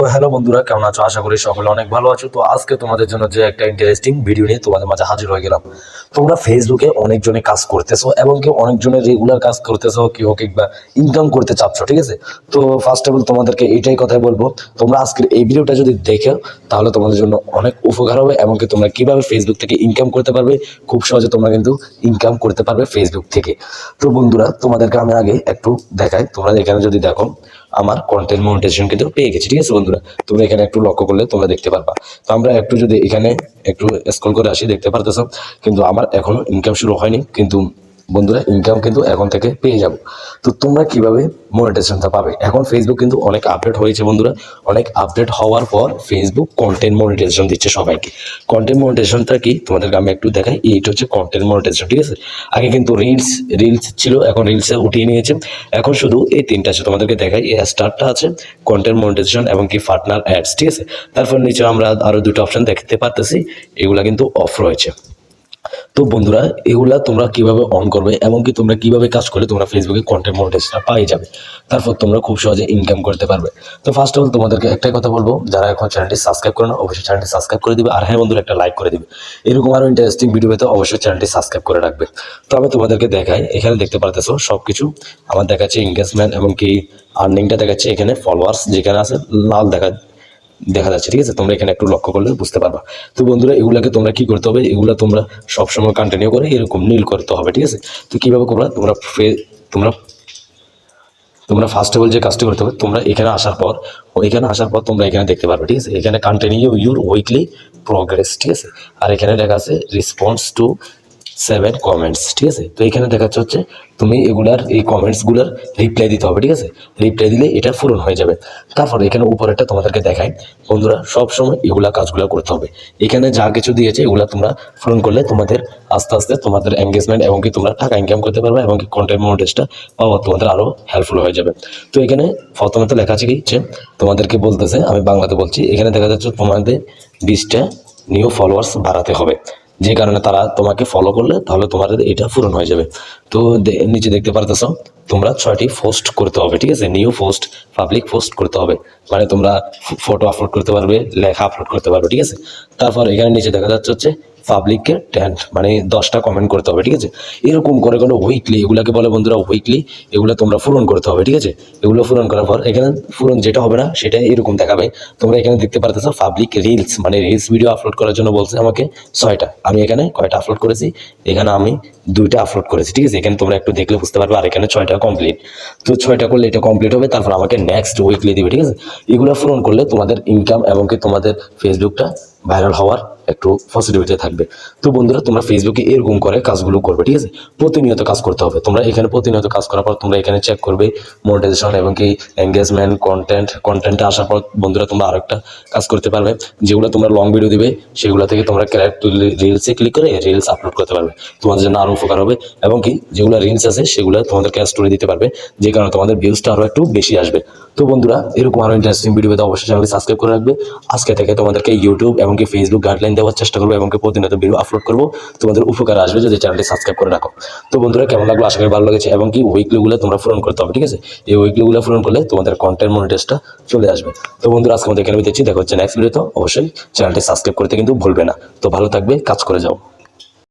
তো হ্যালো বন্ধুরা, কেমন আছো? আশা করি সকলে অনেক ভালো আছো। তো আজকে তোমাদের জন্য যে একটা ইন্টারেস্টিং ভিডিও নিয়ে তোমাদের মাঝে হাজির হয়ে গেলাম। তোমরা ফেসবুকে অনেকজনে কাজ করতেছো এবং কেউ অনেকজনের রেগুলার কাজ করতেছো, কেউ কিংবা ইনকাম করতে চাচ্ছ, ঠিক আছে? তো ফার্স্ট অফ অল তোমাদেরকে এটাই কথাই বলব, তোমরা আজকের এই ভিডিওটা যদি দেখো, তাহলে তোমাদের জন্য অনেক উপকার হবে এবং তোমরা কীভাবে ফেসবুক থেকে ইনকাম করতে পারবে, খুব সহজে তোমরা কিন্তু ইনকাম করতে পারবে ফেসবুক থেকে। তো বন্ধুরা, তোমাদেরকে আমি আগে একটু দেখাই, তোমরা এখানে যদি দেখো আমার কন্টেন্ট মনিটাইজেশন কিন্তু পেয়ে গেছি, ঠিক আছে বন্ধুরা? তোমরা এখানে একটু লক্ষ্য করলে তোমরা দেখতে পারবা। তো আমরা একটু যদি এখানে একটু স্ক্রল করে আসি, দেখতে পারতেছ? কিন্তু আমার এখনও ইনকাম শুরু হয়নি, কিন্তু বন্ধুরা ইনকাম কিন্তু এখন থেকে পেয়ে যাব। তো তোমরা কীভাবে মনিটাইজেশনটা পাবে? এখন ফেসবুক কিন্তু অনেক আপডেট হয়েছে বন্ধুরা। অনেক আপডেট হওয়ার পর ফেসবুক কন্টেন্ট মনিটাইজেশন দিচ্ছে সবাইকে। কন্টেন্ট মনিটাইজেশনটা কি? তোমাদেরকে আমি একটু দেখাই। এইটা হচ্ছে কন্টেন্ট মনিটাইজেশন ঠিক আছে? আগে কিন্তু রিলস রিলস ছিল, এখন রিলসে উঠিয়ে নিয়েছে। এখন শুধু এই তিনটা আছে, তোমাদেরকে দেখাই। এই স্টারটা আছে কন্টেন্ট মনিটাইজেশন এবং কি পার্টনার অ্যাডস ঠিক আছে? তারপর নিচে আমরা আরও দুটো অপশন দেখতে পারতেছি। এগুলা কিন্তু অফ রয়েছে। তো বন্ধুরা, এগুলা তোমরা কীভাবে অন করবে এমনকি তোমরা কীভাবে কাজ করলে তোমরা ফেসবুকে কন্টেন্ট মনিটাইজেশন পাই যাবে, তারপর তোমরা খুব সহজে ইনকাম করতে পারবে। তো ফার্স্ট অফ অল তোমাদেরকে একটাই কথা বলব, যারা এখন চ্যানেলটি সাবস্ক্রাইব করে না, অবশ্যই চ্যানেলটি সাবস্ক্রাইব করে দিবে। আর হ্যাঁ বন্ধুরা, একটা লাইক করে দিবে। এরকম আরও ইন্টারেস্টিং ভিডিও পেতে অবশ্যই চ্যানেলটি সাবস্ক্রাইব করে রাখবে। তো আমি তোমাদেরকে দেখাই, এখানে দেখতে পারতেছো সব কিছু আমার দেখাচ্ছে এঙ্গেজমেন্ট এবং কি আর্নিংটা দেখাচ্ছে এখানে ফলোয়ার্স যেখানে আছে, লাল দেখা দেখা যাচ্ছে, ঠিক আছে? তোমরা এখানে একটু লক্ষ্য করলে বুঝতে পারবা। তো বন্ধুরা, এগুলাকে তোমরা কি করতে হবে? এগুলো তোমরা সবসময় কন্টিনিউ করে এরকম নীল করতে হবে, ঠিক আছে? তো কীভাবে করবা? তোমরা তোমরা তোমরা ফার্স্ট অফ অল যে কাজটি করতে হবে, তোমরা এখানে আসার পর, এখানে আসার পর তোমরা এখানে দেখতে পারবে, ঠিক আছে? এখানে কন্টিনিউ ইউর উইকলি প্রোগ্রেস ঠিক আছে? আর এখানে লেখা আছে রেসপন্স টু সেভেন কমেন্টস ঠিক আছে? তো এখানে দেখাচ্ছে হচ্ছে তুমি এগুলার, এই কমেন্টসগুলোর রিপ্লাই দিতে হবে, ঠিক আছে? রিপ্লাই দিলে এটা পূরণ হয়ে যাবে। তারপর এখানে উপরেরটা তোমাদেরকে দেখাই। বন্ধুরা, সবসময় এগুলা কাজগুলো করতে হবে। এখানে যা কিছু দিয়েছে এগুলা তোমরা পূরণ করলে তোমাদের আস্তে আস্তে তোমাদের এঙ্গেজমেন্ট এবং কি তোমরা টাকা ইনকাম করতে পারবে এবং কি কন্টেন্ট মনিটাইজটা পাওয়া তোমাদের আরও হেল্পফুল হয়ে যাবে। তো এখানে প্রথমে তো লেখা আছে কি তোমাদেরকে বলতেছে, আমি বাংলাতে বলছি, এখানে দেখা যাচ্ছে তোমাদের বিশটা নিউ ফলোয়ার্স বাড়াতে হবে। যে কারণে তারা তোমাকে ফলো করলে তাহলে তোমাদের এটা পূরণ হয়ে যাবে। তো নিচে দেখতে পারতেছ, তোমরা ছয়টি পোস্ট করতে হবে, ঠিক আছে? নিউ পোস্ট পাবলিক পোস্ট করতে হবে। মানে তোমরা ফটো আপলোড করতে পারবে, লেখা আপলোড করতে পারবে, ঠিক আছে? তারপর এখানে নিচে দেখা যাচ্ছে হচ্ছে পাবলিককে টেন্ট মানে দশটা কমেন্ট করতে হবে, ঠিক আছে? এরকম করে করে উইকলি এগুলাকে বলে বন্ধুরা উইকলি এগুলো তোমরা পূরণ করতে হবে, ঠিক আছে? এগুলো পূরণ করার পর এখানে পূরণ যেটা হবে না সেটা এরকম দেখাবে। তোমরা এখানে দেখতে পারতেছো পাবলিক রিলস মানে রিলস ভিডিও আপলোড করার জন্য বলছে আমাকে ছয়টা। আমি এখানে কয়টা আপলোড করেছি? এখানে আমি দুইটা আপলোড করেছি, ঠিক আছে? এখানে তোমরা একটু দেখলে বুঝতে পারবে, আর এখানে ছয়টা কমপ্লিট তো ছয়টা করলে এটা কমপ্লিট হবে, তারপর আমাকে নেক্সট উইকলি দিবে, ঠিক আছে? এগুলো পূরণ করলে তোমাদের ইনকাম এবং কি তোমাদের ফেসবুকটা ভাইরাল হওয়ার একটু পসিবিলিটি থাকবে। তো বন্ধুরা, তোমরা ফেসবুকে এরকম করে কাজগুলো করবে, ঠিক আছে? প্রতিনিয়ত কাজ করতে হবে। তোমরা এখানে প্রতিনিয়ত কাজ করার পর তোমরা এখানে চেক করবে মনিটাইজেশন এবং কি এঙ্গেজমেন্ট কন্টেন্ট কন্টেন্টে আসার পর বন্ধুরা তোমরা আরেকটা কাজ করতে পারবে। যেগুলো তোমরা লং ভিডিও দিবে, সেগুলো থেকে তোমরা রিলসে ক্লিক করে রিলস আপলোড করতে পারবে। তোমাদের জন্য আরও উপকার হবে এবং কি যেগুলো রিলস আছে, সেগুলো তোমাদেরকে স্টোরি দিতে পারবে, যে কারণে তোমাদের ভিউজটা আরও একটু বেশি আসবে। তো বন্ধুরা, এরকম আরও ইন্টারেস্টিং ভিডিও অবশ্যই চ্যানেলটি সাবস্ক্রাইব করে রাখবে। আজকে থেকে তোমাদেরকে ইউটিউব এবং কি ফেসবুক গাইডলাইন দেওয়ার চেষ্টা করব এবং প্রতিনিয়ত ভিডিও আপলোড করব। তোমাদের উপকার আসবে যদি চ্যানেলটি সাবস্ক্রাইব করে রাখো। তো বন্ধুরা, কেমন লাগল? আশা করি ভালো লেগেছে এবং কি উইকলিগুলো তোমরা পূরণ করতে হবে, ঠিক আছে? এই উইকলিগুলো পূরণ করলে তোমাদের কন্টেন্ট মনিটেসটা চলে আসবে। তো বন্ধুরা, আজকে আমাদের এখানে দেখছি দেখা হচ্ছে নেক্সট ভিডিও তো অবশ্যই চ্যানেলটি সাবস্ক্রাইব করতে কিন্তু ভুলবে না। তো ভালো থাকবে, কাজ করে যাও।